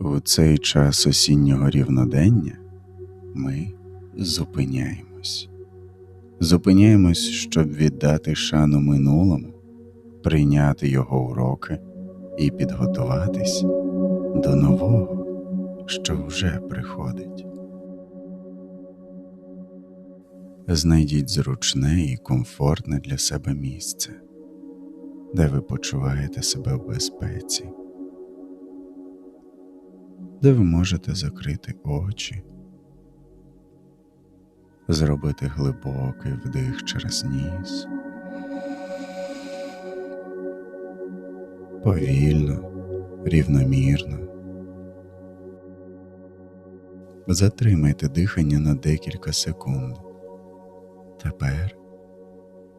У цей час осіннього рівнодення ми зупиняємось. Зупиняємось, щоб віддати шану минулому, прийняти його уроки і підготуватись до нового, що вже приходить. Знайдіть зручне і комфортне для себе місце, де ви почуваєте себе в безпеці, де ви можете закрити очі, зробити глибокий вдих через ніс, повільно, рівномірно. Затримайте дихання на декілька секунд. Тепер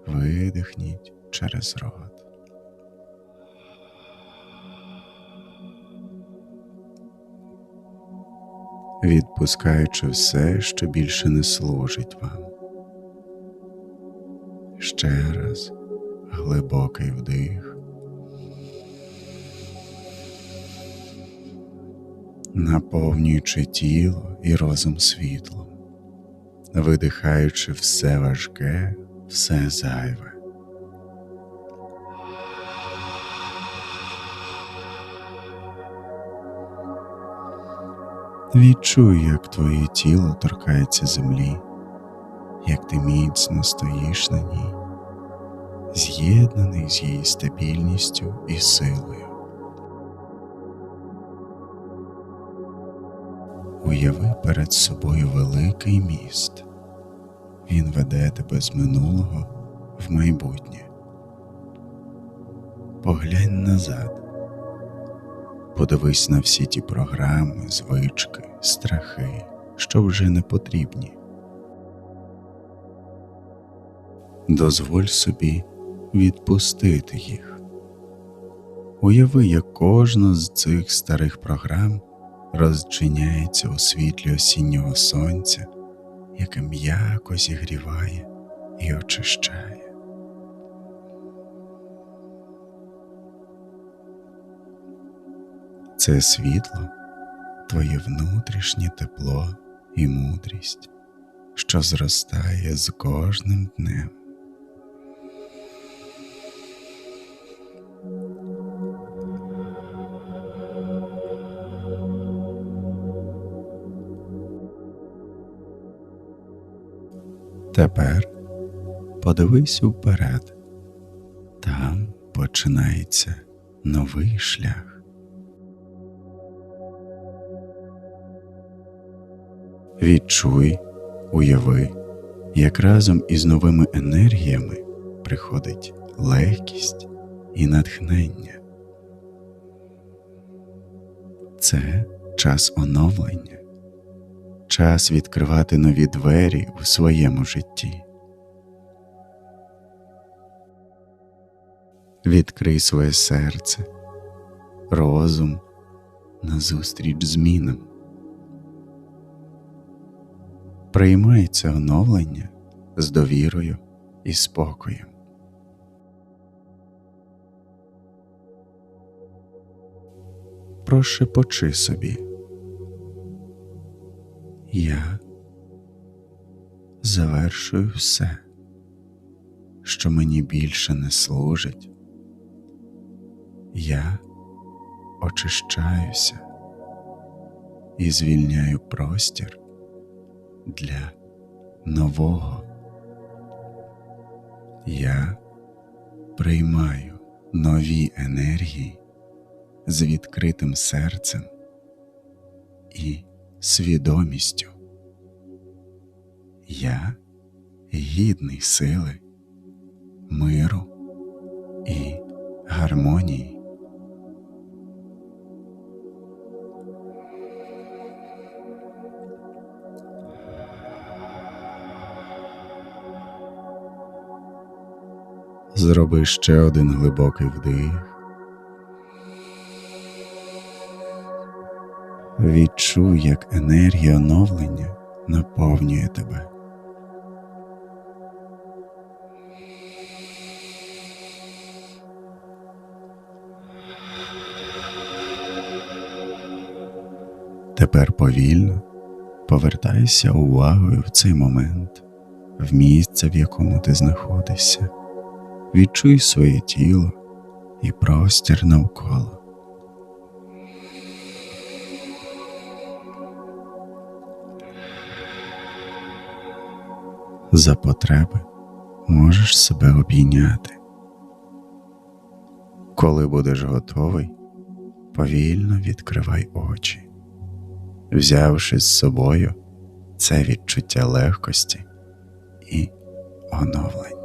видихніть через рот. Відпускаючи все, що більше не служить вам. Ще раз глибокий вдих. Наповнюючи тіло і розум світлом видихаючи все важке, все зайве. Відчуй, як твоє тіло торкається землі, як ти міцно стоїш на ній, з'єднаний з її стабільністю і силою. Уяви перед собою великий міст. Він веде тебе з минулого в майбутнє. Поглянь назад, подивись на всі ті програми, звички, страхи, що вже не потрібні. Дозволь собі відпустити їх. Уяви, як кожна з цих старих програм розчиняється у світлі осіннього сонця, яке м'яко зігріває і очищає. Це світло, твоє внутрішнє тепло і мудрість, що зростає з кожним днем. Тепер подивись уперед, там починається новий шлях. Відчуй, уяви, як разом із новими енергіями приходить легкість і натхнення. Це час оновлення час відкривати нові двері у своєму житті. Відкрий своє серце, розум назустріч змінам. Приймай це оновлення з довірою і спокоєм. Прошепочи собі. Я завершую все, що мені більше не служить. Я очищаюся і звільняю простір для нового. Я приймаю нові енергії з відкритим серцем і свідомістю. Я гідний сили, миру і гармонії. Зроби ще один глибокий вдих. Відчуй, як енергія оновлення наповнює тебе. Тепер повільно повертайся увагою в цей момент, в місце, в якому ти знаходишся. Відчуй своє тіло і простір навколо. За потреби можеш себе обійняти. Коли будеш готовий, повільно відкривай очі, взявши з собою це відчуття легкості і оновлення.